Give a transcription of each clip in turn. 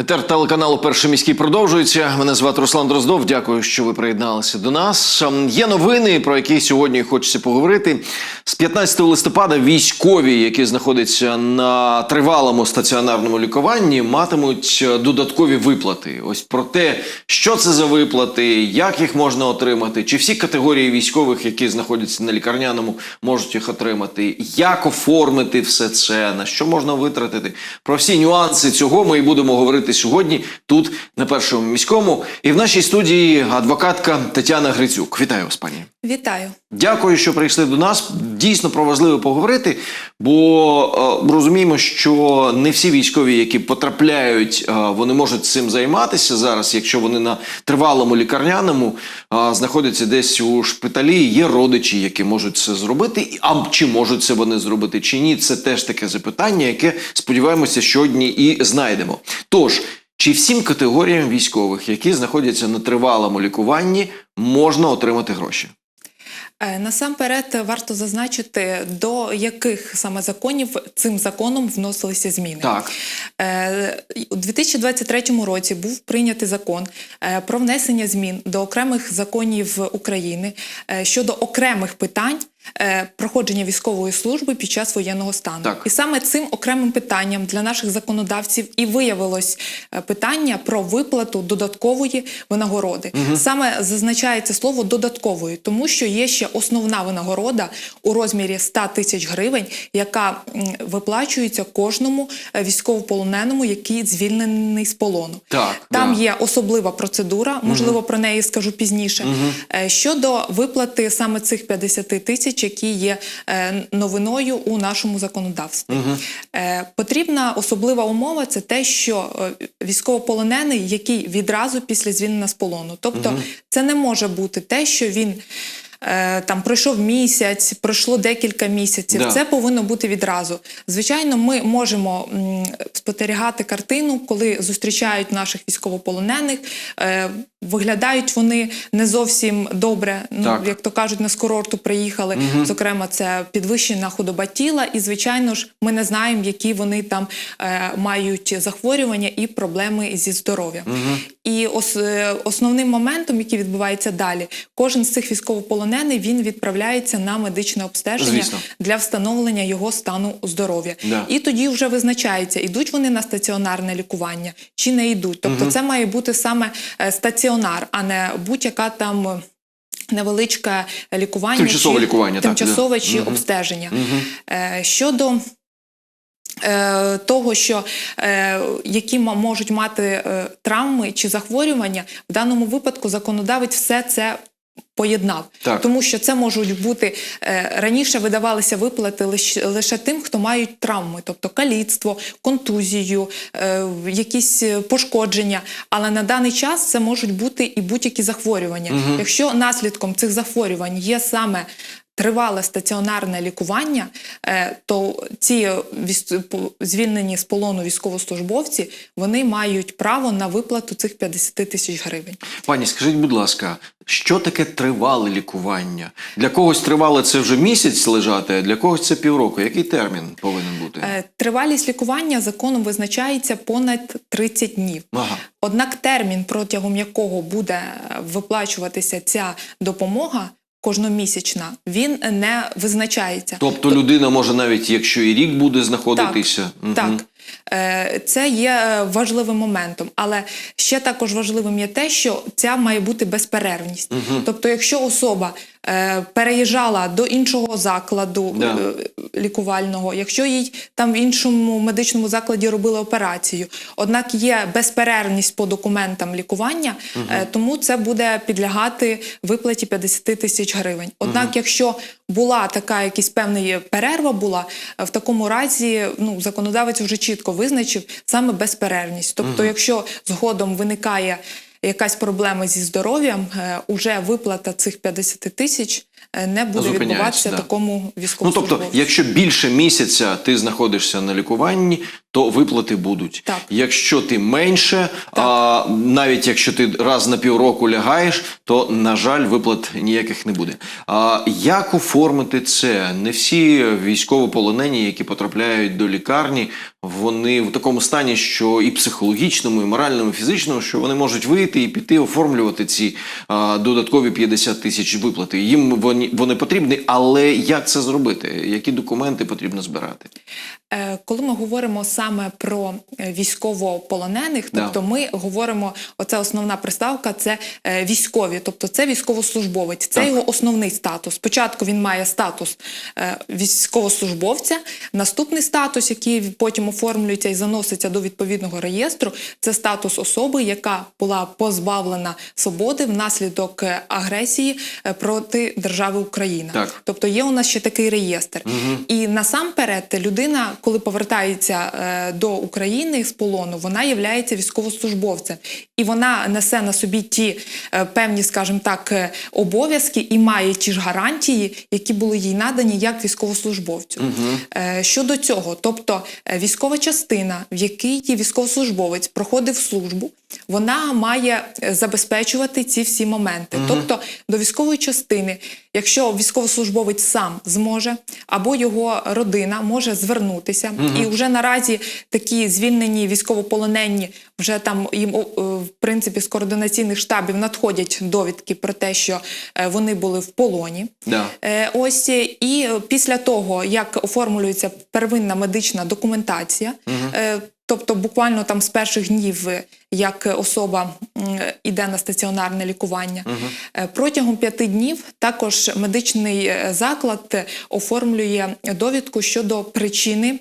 Етер телеканалу Перший міський продовжується. Мене звати Руслан Дроздов. Дякую, що ви приєдналися до нас. Ем, Є новини, про які сьогодні хочеться поговорити. З 15 листопада військові, які знаходяться на тривалому стаціонарному лікуванні, матимуть е, додаткові виплати. Ось про те, що це за виплати, як їх можна отримати, чи всі категорії військових, які знаходяться на лікарняному, можуть їх отримати, як оформити все це, на що можна витратити. Про всі нюанси цього ми і будемо говорити сьогодні тут, на першому міському. І в нашій студії адвокатка Тетяна Грицюк. Вітаю вас, пані. Вітаю. Дякую, що прийшли до нас. Дійсно про важливе поговорити, бо е, розуміємо, що не всі військові, які потрапляють, е, вони можуть цим займатися зараз, якщо вони на тривалому лікарняному знаходяться десь у шпиталі. Є родичі, які можуть це зробити. А чи можуть це вони зробити, чи ні? Це теж таке запитання, яке сподіваємося, сьогодні і знайдемо. Тож. Чи всім категоріям військових, які знаходяться на тривалому лікуванні, можна отримати гроші? Е, Насамперед варто зазначити, до яких саме законів цим законом вносилися зміни. Так. Е, У 2023 році був прийнятий закон е, про внесення змін до окремих законів України щодо окремих питань. Е, Проходження військової служби під час воєнного стану, Так. і саме цим окремим питанням для наших законодавців і виявилось е, питання про виплату додаткової винагороди. Саме зазначається слово додаткової, тому що є ще основна винагорода у розмірі 100 тисяч гривень, яка виплачується кожному е, військовополоненому, який звільнений з полону. Так, Там да. є особлива процедура, можливо, про неї скажу пізніше. Е, Щодо виплати саме цих 50 тисяч, які є е, новиною у нашому законодавстві. Е, Потрібна особлива умова це те, що е, військовополонений, який відразу після звільнення з полону. Тобто, це не може бути те, що він. Там пройшов місяць, пройшло декілька місяців. Да. Це повинно бути відразу. Звичайно, ми можемо спостерігати картину, коли зустрічають наших військовополонених. Виглядають вони не зовсім добре. Ну Так. як то кажуть, на з курорту приїхали. Зокрема, це підвищена худоба тіла, і звичайно ж, ми не знаємо, які вони там е, мають захворювання і проблеми зі здоров'ям. І ос, е, основним моментом, який відбувається далі, кожен з цих військовополонених він відправляється на медичне обстеження Звісно. для встановлення його стану здоров'я. Да. І тоді вже визначається, ідуть вони на стаціонарне лікування чи не йдуть. Тобто, це має бути саме е, стаціонар, а не будь-яка там. Невеличке лікування Тимчасове чи, лікування, тимчасове так, чи Мгм. обстеження. Угу. щодо е, того, що е, які можуть мати е, травми чи захворювання, в даному випадку законодавець все це. Поєднав, Так. тому що це можуть бути е, раніше видавалися виплати лише, лише тим, хто мають травми, тобто каліцтво, контузію, е, якісь е, пошкодження. Але на даний час це можуть бути і будь-які захворювання. Якщо наслідком цих захворювань є саме тривале стаціонарне лікування, е, то ці звільнені з полону військовослужбовці вони мають право на виплату цих 50 тисяч гривень. Пані, скажіть, будь ласка, що таке тривале лікування? Для когось тривале це вже місяць лежати, а для когось це півроку. Який термін повинен бути? Е, Тривалість лікування законом визначається понад 30 днів. Ага. Однак термін, протягом якого буде виплачуватися ця допомога кожномісячна, він не визначається. Тобто людина може навіть, якщо і рік буде знаходитися. Так. Е, Це є е, важливим моментом, але ще також важливим є те, що ця має бути безперервність. Тобто, якщо особа е, переїжджала до іншого закладу Да. Лікувального, якщо їй там в іншому медичному закладі робили операцію, однак є безперервність по документам лікування, е, тому це буде підлягати виплаті 50 тисяч гривень. Однак, якщо була така якась певна перерва, була е, в такому разі, ну законодавець вже чітко визначив саме безперервність. Тобто, якщо згодом виникає якась проблема зі здоров'ям, е, уже виплата цих 50 тисяч не буде відбуватися да. такому Ну тобто, якщо більше місяця ти знаходишся на лікуванні, то виплати будуть. Так. Якщо ти менше, а, навіть якщо ти раз на півроку лягаєш, то на жаль, виплат ніяких не буде. А як оформити це? Не всі військовополонені, які потрапляють до лікарні, вони в такому стані, що і психологічному, і моральному, і фізичному, що вони можуть вийти і піти оформлювати ці а, додаткові 50 тисяч виплати. Їм вони, вони потрібні, але як це зробити? Які документи потрібно збирати? Е, Коли ми говоримо саме про е, військовополонених, Да. тобто ми говоримо, оце основна приставка, це е, військові, тобто це військовослужбовець, це Так. його основний статус. Спочатку він має статус військовослужбовця, наступний статус, який потім оформлюється і заноситься до відповідного реєстру, це статус особи, яка була позбавлена свободи внаслідок агресії проти держави Україна. Так. Тобто є у нас ще такий реєстр. І насамперед людина, коли повертається е, до України з полону, вона є військовослужбовцем. І вона несе на собі ті е, певні, скажімо так, е, обов'язки і має ті ж гарантії, які були їй надані як військовослужбовцю. Е, щодо цього, тобто військова частина, в якій військовослужбовець, проходив службу, вона має забезпечувати ці всі моменти. Тобто до військової частини, якщо військовослужбовець сам зможе, або його родина може звернутися, і вже наразі такі звільнені військовополонені вже там їм е, в принципі з координаційних штабів надходять довідки про те, що е, вони були в полоні. Да. Е, Ось і після того, як оформлюється первинна медична документація, е, тобто буквально там з перших днів, е, як особа йде на стаціонарне лікування, угу. протягом п'яти днів також медичний е, заклад оформлює довідку щодо причини.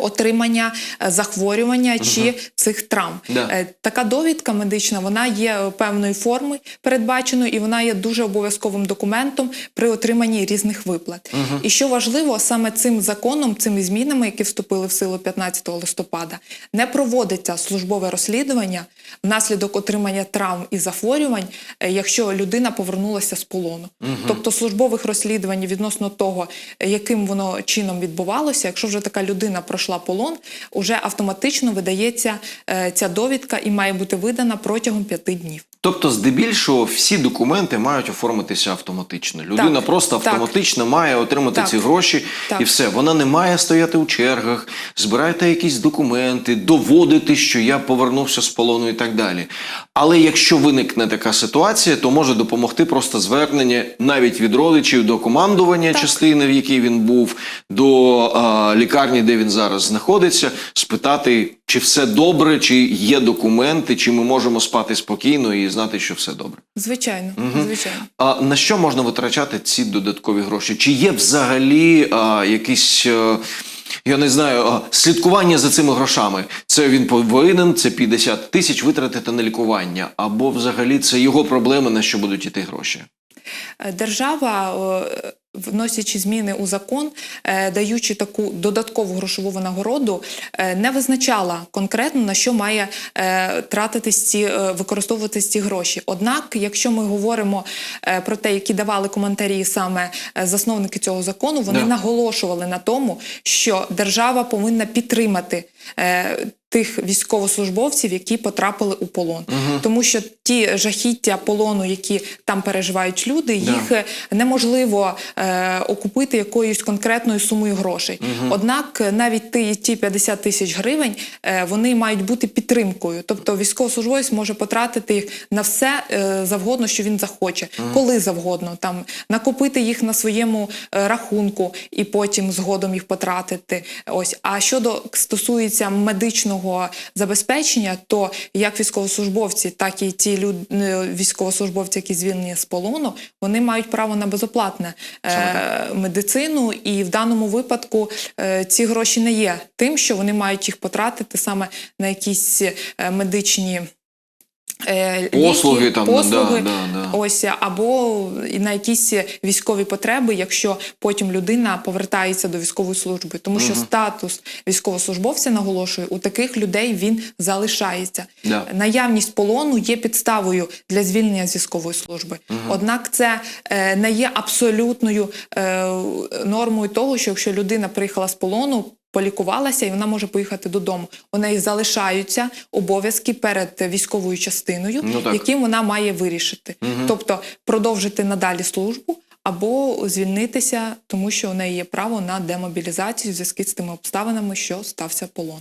Отримання е, захворювання чи цих травм. Да. Е, Така довідка медична вона є певної форми передбаченою, і вона є дуже обов'язковим документом при отриманні різних виплат. І що важливо, саме цим законом, цими змінами, які вступили в силу 15 листопада, не проводиться службове розслідування внаслідок отримання травм і захворювань, е, якщо людина повернулася з полону. Тобто службових розслідувань відносно того, яким воно чином відбувалося, якщо вже така людина пройшла полон, уже автоматично видається е, ця довідка і має бути видана протягом п'яти днів. Тобто, здебільшого, всі документи мають оформитися автоматично. Людина Так, просто так. автоматично має отримати Так. ці гроші Так. і все. Вона не має стояти у чергах, збирайте якісь документи, доводити, що я повернувся з полону і так далі. Але якщо виникне така ситуація, то може допомогти просто звернення навіть від родичів до командування Так. частини, в якій він був, до а, лікарні, де він зараз знаходиться, спитати, чи все добре, чи є документи, чи ми можемо спати спокійно і знати, що все добре. Звичайно, звичайно. А на що можна витрачати ці додаткові гроші? Чи є взагалі а, якісь. е, я не знаю, а, слідкування за цими грошами. Це він повинен, це 50 тисяч витратити на лікування, або взагалі це його проблеми, на що будуть іти гроші. Е, Держава, вносячи зміни у закон, е, даючи таку додаткову грошову винагороду, е, не визначала конкретно на що має е, тратитись ці використовуватись ці гроші. Однак, якщо ми говоримо про те, які давали коментарі саме засновники цього закону, вони Да. наголошували на тому, що держава повинна підтримати. Тих військовослужбовців, які потрапили у полон, тому що ті жахіття полону, які там переживають люди, Да. їх е, неможливо е, окупити якоюсь конкретною сумою грошей. Однак е, навіть ті, ті 50 тисяч гривень е, вони мають бути підтримкою. Тобто військовослужбовець може потратити їх на все е, завгодно, що він захоче, коли завгодно, там накопити їх на своєму е, рахунку і потім згодом їх потратити. Ось а щодо стосується медичного забезпечення, то як військовослужбовці, так і ті люд... е, військовослужбовці, які звільнені з полону, вони мають право на безоплатне е, медицину, і в даному випадку е, ці гроші не є тим, що вони мають їх потратити саме на якісь е, медичні. Е, ліки, Послуги там, послуги, да, да. ось або на якісь військові потреби, якщо потім людина повертається до військової служби, тому що статус військовослужбовця наголошую, у таких людей він залишається. Да. Наявність полону є підставою для звільнення з військової служби. Однак це е, не є абсолютною е, нормою того, що якщо людина приїхала з полону. Полікувалася і вона може поїхати додому. У неї залишаються обов'язки перед військовою частиною, Ну, які вона має вирішити, тобто продовжити надалі службу. Або звільнитися, тому що у неї є право на демобілізацію в зв'язку з тими обставинами, що стався полон.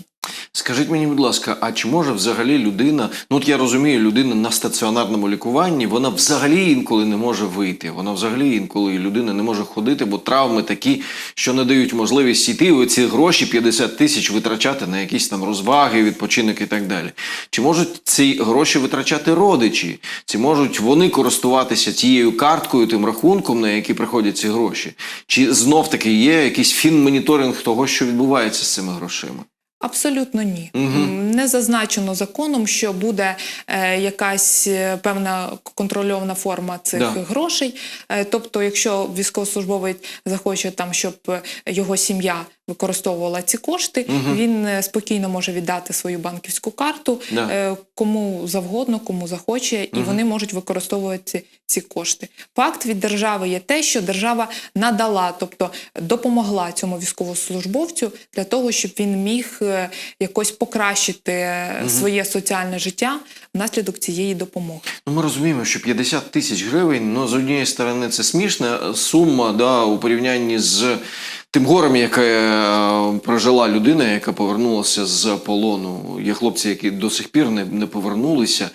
Скажіть мені, будь ласка, а чи може взагалі людина, ну от я розумію, людина на стаціонарному лікуванні, вона взагалі інколи не може вийти. Вона взагалі інколи людина не може ходити, бо травми такі, що не дають можливість йти і ці гроші 50 тисяч витрачати на якісь там розваги, відпочинок і так далі. Чи можуть ці гроші витрачати родичі? Чи можуть вони користуватися тією карткою, тим рахунком, на який приходять ці гроші? Чи знов таки є якийсь фінмоніторинг того, що відбувається з цими грошима? Абсолютно ні. Угу. Не зазначено законом, що буде е, якась е, певна контрольована форма цих Да. грошей. Е, тобто, якщо військовослужбовець захоче там, щоб е, його сім'я використовувала ці кошти, він е, спокійно може віддати свою банківську карту Да. е, кому завгодно, кому захоче, і вони можуть використовувати ці кошти. Факт від держави є те, що держава надала, тобто допомогла цьому військовослужбовцю для того, щоб він міг е, якось покращити е, своє соціальне життя внаслідок цієї допомоги. Ну, ми розуміємо, що 50 тисяч гривень, ну, з однієї сторони, це смішна сума да, у порівнянні з тим горем, яке е, прожила людина, яка повернулася з полону. Є хлопці, які до сих пір не, не повернулися.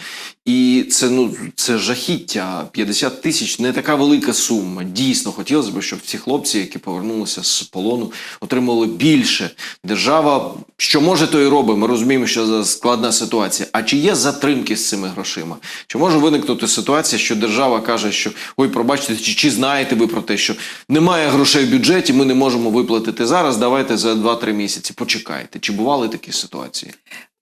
І це, ну, це жахіття. 50 тисяч не така велика сума. Дійсно, хотілося б, щоб ці хлопці, які повернулися з полону, отримали більше. Держава, що може, то і робить. Ми розуміємо, що складна ситуація. А чи є затримки з цими грошима? Чи може виникнути ситуація, що держава каже, що ой, пробачте, чи, чи знаєте ви про те, що немає грошей в бюджеті, ми не можемо виплатити зараз, давайте за 2-3 місяці. Почекайте. Чи бували такі ситуації?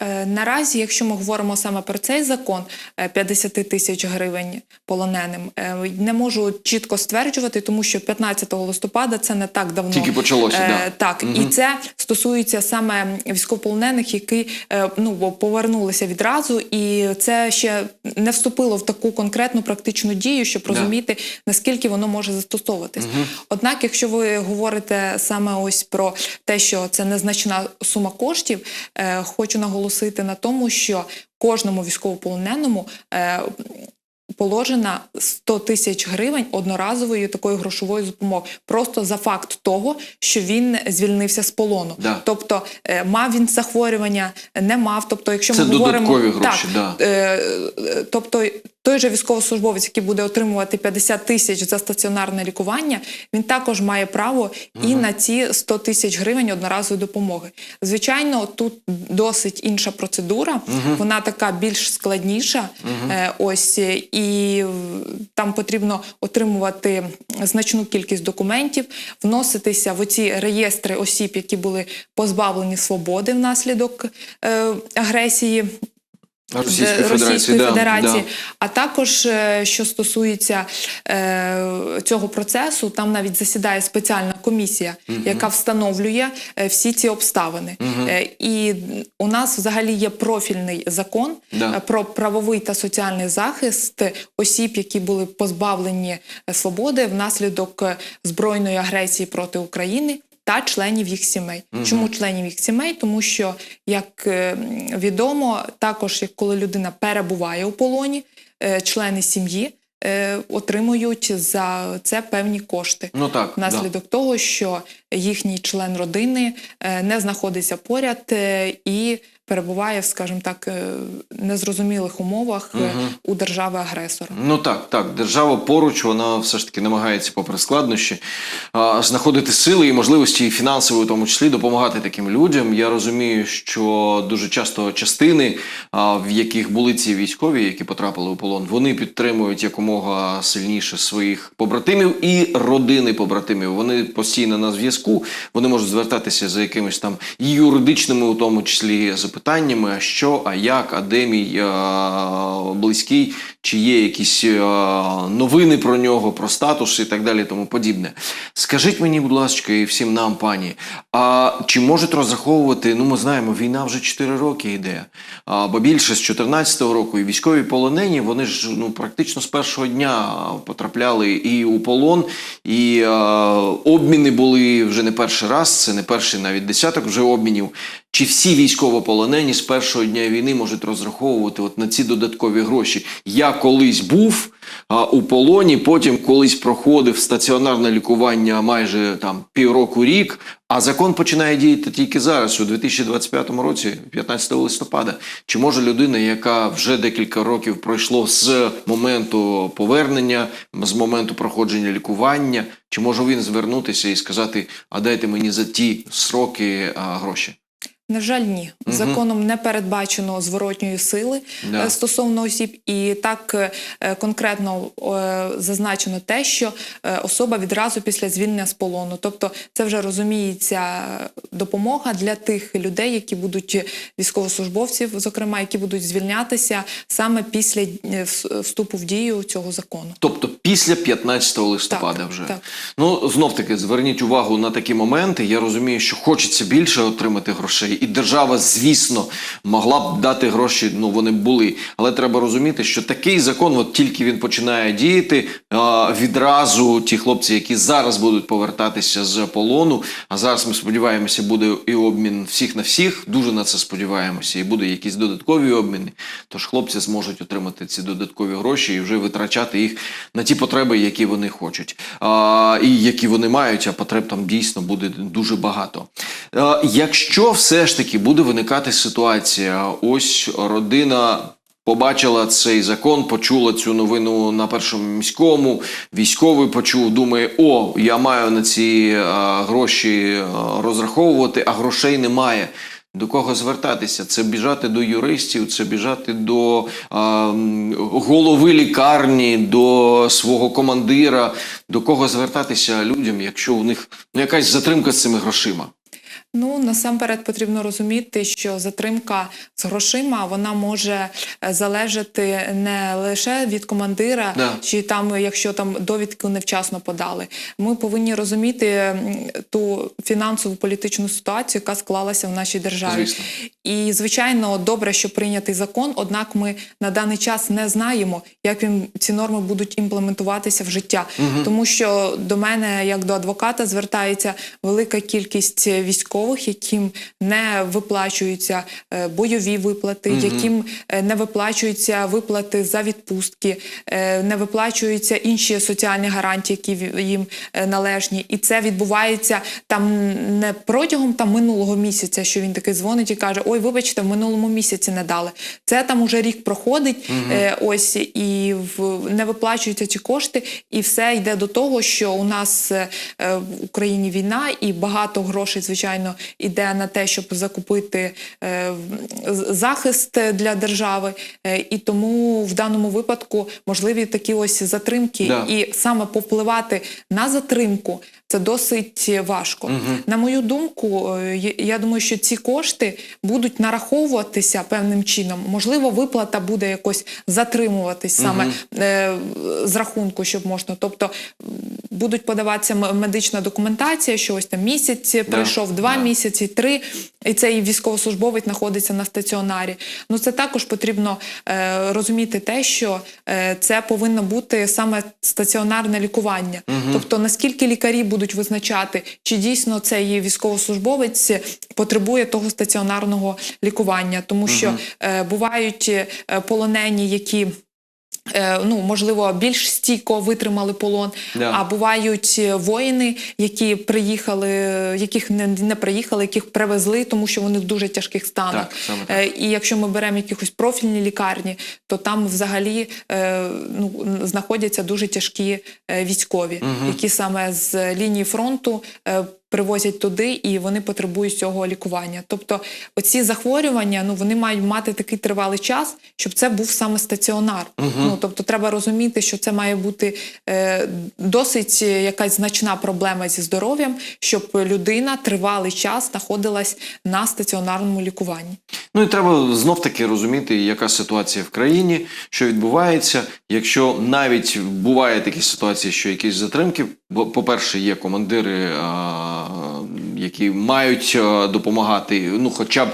Е, Наразі, якщо ми говоримо саме про цей закон е, 50 тисяч гривень полоненим, е, не можу чітко стверджувати, тому що 15 листопада це не так давно Тільки почалося, Е, да. Так, і це стосується саме військовополонених, які е, ну повернулися відразу, і це ще не вступило в таку конкретну практичну дію, щоб Да. розуміти наскільки воно може застосовуватись. Однак, якщо ви говорите саме ось про те, що це незначна сума коштів, е, хочу наголосити на тому, що кожному військовополоненому е, положена 100 тисяч гривень одноразової такої грошової допомоги, просто за факт того, що він звільнився з полону. Да. Тобто е, мав він захворювання, не мав. Тобто, якщо Це ми говоримо гроші, так, да. Е, е, тобто той же військовослужбовець, який буде отримувати 50 тисяч за стаціонарне лікування, він також має право і на ці 100 тисяч гривень одноразової допомоги. Звичайно, тут досить інша процедура, вона така більш складніша. Е, ось е, і там потрібно отримувати значну кількість документів, вноситися в оці реєстри осіб, які були позбавлені свободи внаслідок е, агресії Російської Е, Федерації, да, Федерації. да. А також, е, що стосується е, цього процесу, там навіть засідає спеціальна комісія, яка встановлює е, всі ці обставини. Е, і у нас взагалі є профільний закон Да. про правовий та соціальний захист осіб, які були позбавлені свободи внаслідок збройної агресії проти України. Та членів їх сімей. Чому членів їх сімей? Тому що, як е, відомо, також як коли людина перебуває у полоні, е, члени сім'ї е, отримують за це певні кошти. Ну так, да. Внаслідок того, що їхній член родини не знаходиться поряд і перебуває, скажімо так, е, незрозумілих умовах е, у держави-агресора. Ну так, так. Держава поруч, вона все ж таки намагається, попри складнощі, знаходити сили і можливості і фінансово, в тому числі, допомагати таким людям. Я розумію, що дуже часто частини, в яких були ці військові, які потрапили у полон, вони підтримують якомога сильніше своїх побратимів і родини побратимів. Вони постійно на зв'язку, вони можуть звертатися за якимись там юридичними, у тому числі, запитаннями. Питаннями: що, а як, а де мій а, близький, чи є якісь е, новини про нього, про статус і так далі, тому подібне. Скажіть мені, будь ласка, і всім нам, пані, а чи можуть розраховувати? Ну, ми знаємо, війна вже 4 роки йде, а, бо більше з 14-го року і військові полонені, вони ж ну практично з першого дня потрапляли і у полон, і е, обміни були вже не перший раз, це не перший навіть десяток вже обмінів. Чи всі військовополонені з першого дня війни можуть розраховувати от на ці додаткові гроші? Колись був у полоні, потім колись проходив стаціонарне лікування майже там півроку рік. А закон починає діяти тільки зараз, у 2025 році, 15 листопада. Чи може людина, яка вже декілька років пройшло з моменту повернення, з моменту проходження лікування, чи може він звернутися і сказати: а дайте мені за ті сроки а, гроші? На жаль, ні. Мгм. Законом не передбачено зворотньої сили Да. е, стосовно осіб, і так е, конкретно зазначено те, що е, особа відразу після звільнення з полону. Тобто, це вже розуміється допомога для тих людей, які будуть військовослужбовців, зокрема, які будуть звільнятися саме після вступу в дію цього закону. Тобто після 15 листопада Так, вже. так. Ну, знов таки, зверніть увагу на такі моменти. Я розумію, що хочеться більше отримати грошей, і держава, звісно, могла б дати гроші, ну вони були. Але треба розуміти, що такий закон, от тільки він починає діяти, відразу ті хлопці, які зараз будуть повертатися з полону, а зараз ми сподіваємося, буде і обмін всіх на всіх. Дуже на це сподіваємося, і буде якісь додаткові обміни. Тож хлопці зможуть отримати ці додаткові гроші і вже витрачати їх на ті потреби, які вони хочуть, а, і які вони мають. А потреб там дійсно буде дуже багато. А, якщо все таки буде виникати ситуація, ось родина. Побачила цей закон, почула цю новину на першому міському. Військовий почув, думає: о, я маю на ці а, гроші а, розраховувати, а грошей немає. До кого звертатися? Це біжати до юристів, це біжати до а, голови лікарні, до свого командира. До кого звертатися людям, якщо у них ну, якась затримка з цими грошима? Ну насамперед потрібно розуміти, що затримка з грошима вона може е, залежати не лише від командира, Да. чи там, якщо там довідку невчасно подали. Ми повинні розуміти ту фінансову політичну ситуацію, яка склалася в нашій державі. Звісно. І звичайно, добре, що прийнятий закон. Однак ми на даний час не знаємо, як він ці норми будуть імплементуватися в життя, тому що до мене, як до адвоката, звертається велика кількість військових, яким не виплачуються е, бойові виплати, яким е, не виплачуються виплати за відпустки, е, не виплачуються інші соціальні гарантії, які їм належні. І це відбувається там не протягом там минулого місяця, що він такий дзвонить і каже: Ой, вибачте, в минулому місяці не дали. Це там уже рік проходить, е, ось і в не виплачуються ці кошти, і все йде до того, що у нас в Україні війна, і багато грошей, звичайно, йде на те, щоб закупити е, захист для держави. Е, І тому в даному випадку можливі такі ось затримки, Да. і саме повпливати на затримку. Це досить важко. На мою думку, е, я думаю, що ці кошти будуть нараховуватися певним чином. Можливо, виплата буде якось затримуватись саме е, з рахунку, щоб можна. Тобто будуть подаватися медична документація, що ось там місяць пройшов, два да. місяці, три, і цей військовослужбовець знаходиться на стаціонарі. Ну це також потрібно е, розуміти те, що е, це повинно бути саме стаціонарне лікування. Тобто, наскільки лікарі будуть визначати, чи дійсно цей військовослужбовець потребує того стаціонарного лікування, тому що е, бувають е, полонені, які. Е, Ну, можливо, більш стійко витримали полон. Да. А бувають е, воїни, які приїхали, е, яких не, не приїхали, яких привезли, тому що вони в дуже тяжких станах. Так, саме так. Е, І якщо ми беремо якихось профільні лікарні, то там взагалі е, ну, знаходяться дуже тяжкі е, військові, які саме з лінії фронту. Привозять туди, і вони потребують цього лікування. Тобто, оці захворювання, ну вони мають мати такий тривалий час, щоб це був саме стаціонар. Ну тобто, треба розуміти, що це має бути е, досить е, якась значна проблема зі здоров'ям, щоб людина тривалий час знаходилась на стаціонарному лікуванні. Ну і треба знов таки розуміти, яка ситуація в країні, що відбувається. Якщо навіть буває такі ситуації, що якісь затримки, бо, по-перше, є командири, які мають допомагати, ну хоча б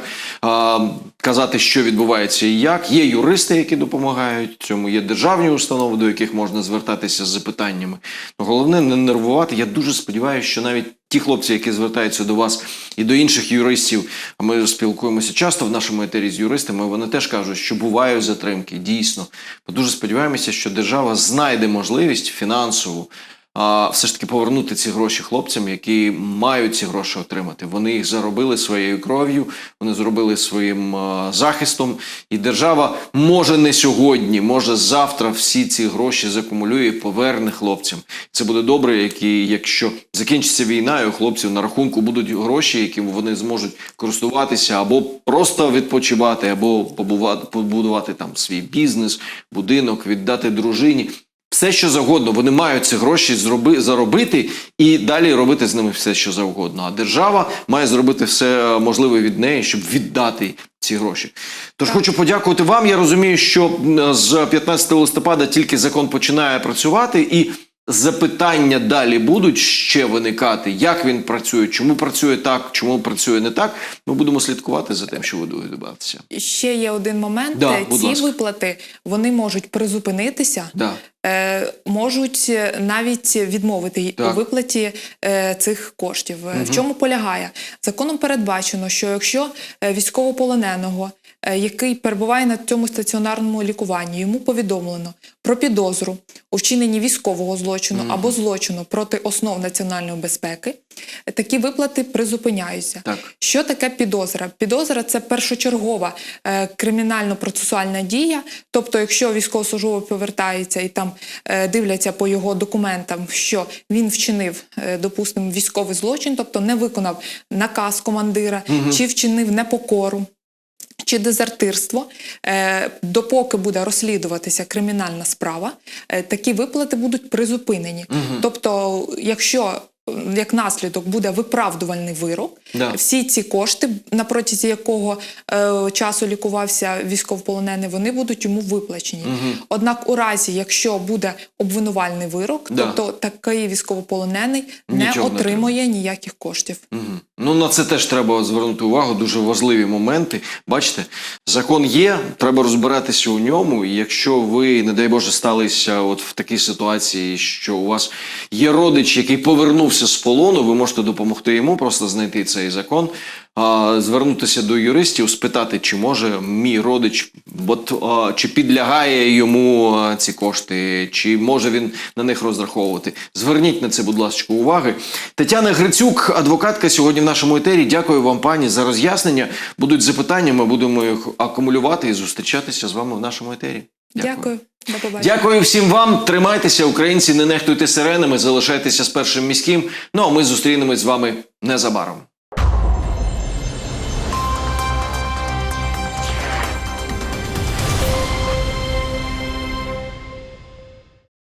казати, що відбувається і як. Є юристи, які допомагають цьому, є державні установи, до яких можна звертатися з запитаннями. Ну, головне не нервувати. Я дуже сподіваюся, що навіть ті хлопці, які звертаються до вас і до інших юристів, ми спілкуємося часто в нашому етері з юристами. Вони теж кажуть, що бувають затримки, дійсно. Ми дуже сподіваємося, що держава знайде можливість фінансову. А все ж таки повернути ці гроші хлопцям, які мають ці гроші отримати. Вони їх заробили своєю кров'ю, вони зробили своїм захистом. І держава може не сьогодні, може завтра всі ці гроші закумулює і поверне хлопцям. Це буде добре, які, якщо закінчиться війна, і у хлопців на рахунку будуть гроші, якими вони зможуть користуватися, або просто відпочивати, або побувати, побудувати там свій бізнес, будинок, віддати дружині. Все, що завгодно, вони мають ці гроші зроби, заробити і далі робити з ними все, що завгодно. А держава має зробити все можливе від неї, щоб віддати ці гроші. Тож хочу подякувати вам. Я розумію, що з 15 листопада тільки закон починає працювати, і запитання далі будуть ще виникати, як він працює, чому працює так, чому працює не так. Ми будемо слідкувати за тим, що буде відбуватися. Ще є один момент: Да, Е, ці ласка. виплати вони можуть призупинитися. Да. Е, можуть навіть відмовити Так. у виплаті е, цих коштів. Е, В чому полягає? Законом передбачено, що якщо е, військовополоненого, який перебуває на цьому стаціонарному лікуванні, йому повідомлено про підозру у вчиненні військового злочину або злочину проти основ національної безпеки, е, такі виплати призупиняються. Так. Що таке підозра? Підозра це першочергова е, кримінально-процесуальна дія. Тобто, якщо військовослужбовець повертається і там е, дивляться по його документам, що він вчинив, е, допустимо, військовий злочин, тобто не виконав наказ командира чи вчинив непокору. Чи дезертирство, е, допоки буде розслідуватися кримінальна справа, е, такі виплати будуть призупинені. Тобто, якщо як наслідок буде виправдувальний вирок, Да. всі ці кошти, на протязі якого е, часу лікувався військовополонений, вони будуть йому виплачені. Однак, у разі, якщо буде обвинувальний вирок, Да. тобто такий військовополонений не Нічого не отримує ніяких коштів. Мгм. Ну на це теж треба звернути увагу. Дуже важливі моменти. Бачите, закон є, треба розбиратися у ньому. І якщо ви, не дай Боже, сталися от в такій ситуації, що у вас є родич, який повернувся з полону, ви можете допомогти йому, просто знайти цей закон, звернутися до юристів, спитати, чи може мій родич, чи підлягає йому ці кошти, чи може він на них розраховувати. Зверніть на це, будь ласка, уваги. Тетяна Грицюк, адвокатка, сьогодні в нашому етері. Дякую вам, пані, за роз'яснення. Будуть запитання, ми будемо їх акумулювати і зустрічатися з вами в нашому етері. Дякую. До побачення. Дякую всім вам. Тримайтеся, українці, не нехтуйте сиренами, залишайтеся з першим міським. Ну а ми зустрінемось з вами незабаром.